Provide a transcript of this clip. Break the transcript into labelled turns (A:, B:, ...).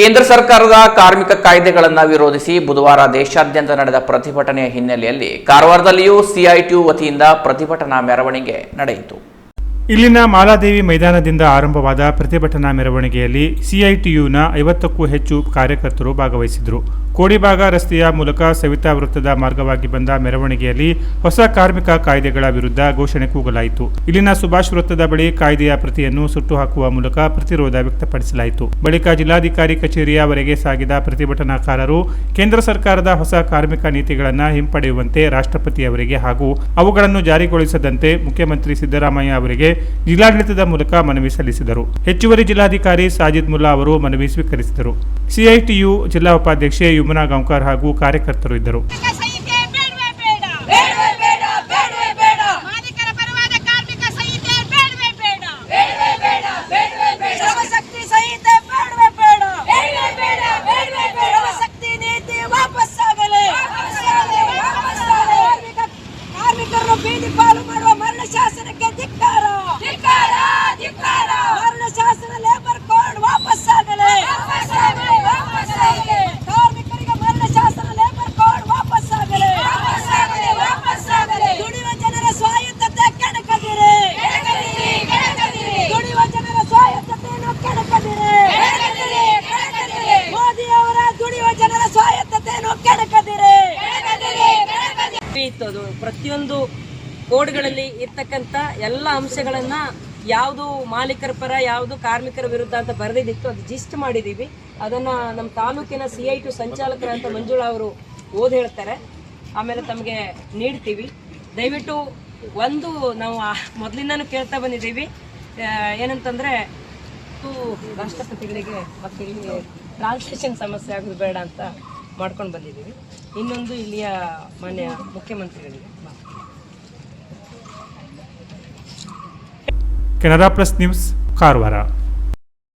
A: ಕೇಂದ್ರ ಸರ್ಕಾರದ ಕಾರ್ಮಿಕ ಕಾಯ್ದೆಗಳನ್ನು ವಿರೋಧಿಸಿ ಬುಧವಾರ ದೇಶಾದ್ಯಂತ ನಡೆದ ಪ್ರತಿಭಟನೆಯ ಹಿನ್ನೆಲೆಯಲ್ಲಿ ಕಾರವಾರದಲ್ಲಿಯೂ ಸಿಐಟಿಯು ವತಿಯಿಂದ ಪ್ರತಿಭಟನಾ ಮೆರವಣಿಗೆ ನಡೆಯಿತು.
B: ಇಲ್ಲಿನ ಮಾಲಾದೇವಿ ಮೈದಾನದಿಂದ ಆರಂಭವಾದ ಪ್ರತಿಭಟನಾ ಮೆರವಣಿಗೆಯಲ್ಲಿ ಸಿಐಟಿಯುನ ಐವತ್ತಕ್ಕೂ ಹೆಚ್ಚು ಕಾರ್ಯಕರ್ತರು ಭಾಗವಹಿಸಿದರು ಕೋಡಿಬಾಗ ರಸ್ತೆಯ ಮೂಲಕ ಸವಿತಾ ವೃತ್ತದ ಮಾರ್ಗವಾಗಿ ಬಂದ ಮೆರವಣಿಗೆಯಲ್ಲಿ ಹೊಸ ಕಾರ್ಮಿಕ ಕಾಯ್ದೆಗಳ ವಿರುದ್ಧ ಘೋಷಣೆ ಕೂಗಲಾಯಿತು. ಇಲ್ಲಿನ ಸುಭಾಷ್ ವೃತ್ತದ ಬಳಿ ಕಾಯ್ದೆಯ ಪ್ರತಿಯನ್ನು ಸುಟ್ಟು ಹಾಕುವ ಮೂಲಕ ಪ್ರತಿರೋಧ ವ್ಯಕ್ತಪಡಿಸಲಾಯಿತು. ಬಳಿಕ ಜಿಲ್ಲಾಧಿಕಾರಿ ಕಚೇರಿಯವರೆಗೆ ಸಾಗಿದ ಪ್ರತಿಭಟನಾಕಾರರು ಕೇಂದ್ರ ಸರ್ಕಾರದ ಹೊಸ ಕಾರ್ಮಿಕ ನೀತಿಗಳನ್ನು ಹಿಂಪಡೆಯುವಂತೆ ರಾಷ್ಟ್ರಪತಿಯವರಿಗೆ ಹಾಗೂ ಅವುಗಳನ್ನು ಜಾರಿಗೊಳಿಸದಂತೆ ಮುಖ್ಯಮಂತ್ರಿ ಸಿದ್ದರಾಮಯ್ಯ ಅವರಿಗೆ ಜಿಲ್ಲಾಡಳಿತದ ಮೂಲಕ ಮನವಿ ಸಲ್ಲಿಸಿದರು. ಹೆಚ್ಚುವರಿ ಜಿಲ್ಲಾಧಿಕಾರಿ ಸಾಜಿದ್ ಮುಲ್ಲಾ ಅವರು ಮನವಿ ಸ್ವೀಕರಿಸಿದರು. ಸಿಐಟಿಯು ಜಿಲ್ಲಾ ಉಪಾಧ್ಯಕ್ಷೆ ಯಮುನಾ ಗಾಂವ್ಕರ್ ಹಾಗೂ ಕಾರ್ಯಕರ್ತರು ಇದ್ದರು.
C: ಬೀದಿ ಪಾಲು ಮಾಡುವ ಮರಣ ಶಾಸನಕ್ಕೆ
D: ದಿಕ್ಕ ಅದು ಪ್ರತಿಯೊಂದು ಕೋಡ್ಗಳಲ್ಲಿ ಇರ್ತಕ್ಕಂಥ ಎಲ್ಲ ಅಂಶಗಳನ್ನು ಯಾವುದು ಮಾಲೀಕರ ಪರ, ಯಾವುದು ಕಾರ್ಮಿಕರ ವಿರುದ್ಧ ಅಂತ ಬರೆದಿದ್ದಿತ್ತು. ಅದು ಜಿಸ್ಟ್ ಮಾಡಿದ್ದೀವಿ. ಅದನ್ನು ನಮ್ಮ ತಾಲೂಕಿನ ಸಿ ಐ ಟು ಸಂಚಾಲಕರಂತ ಮಂಜುಳಾ ಅವರು ಓದಿ ಹೇಳ್ತಾರೆ. ಆಮೇಲೆ ತಮಗೆ ನೀಡ್ತೀವಿ. ದಯವಿಟ್ಟು ಒಂದು ನಾವು ಮೊದಲಿಂದನೂ ಕೇಳ್ತಾ ಬಂದಿದ್ದೀವಿ. ಏನಂತಂದರೆ ಏನಂತಂದ್ರೆ ರಾಷ್ಟ್ರಪತಿಗಳಿಗೆ ಮತ್ತು ಇಲ್ಲಿ ಟ್ರಾನ್ಸ್ಲೇಷನ್ ಸಮಸ್ಯೆ ಆಗೋದು ಬೇಡ ಅಂತ ಮಾಡ್ಕೊಂಡು ಬಂದಿದ್ದೀವಿ. ಇನ್ನೊಂದು ಇಲ್ಲಿಯ ಮಾನ್ಯ ಮುಖ್ಯಮಂತ್ರಿಗಳಿಗೆ.
B: Canara plus news Karwar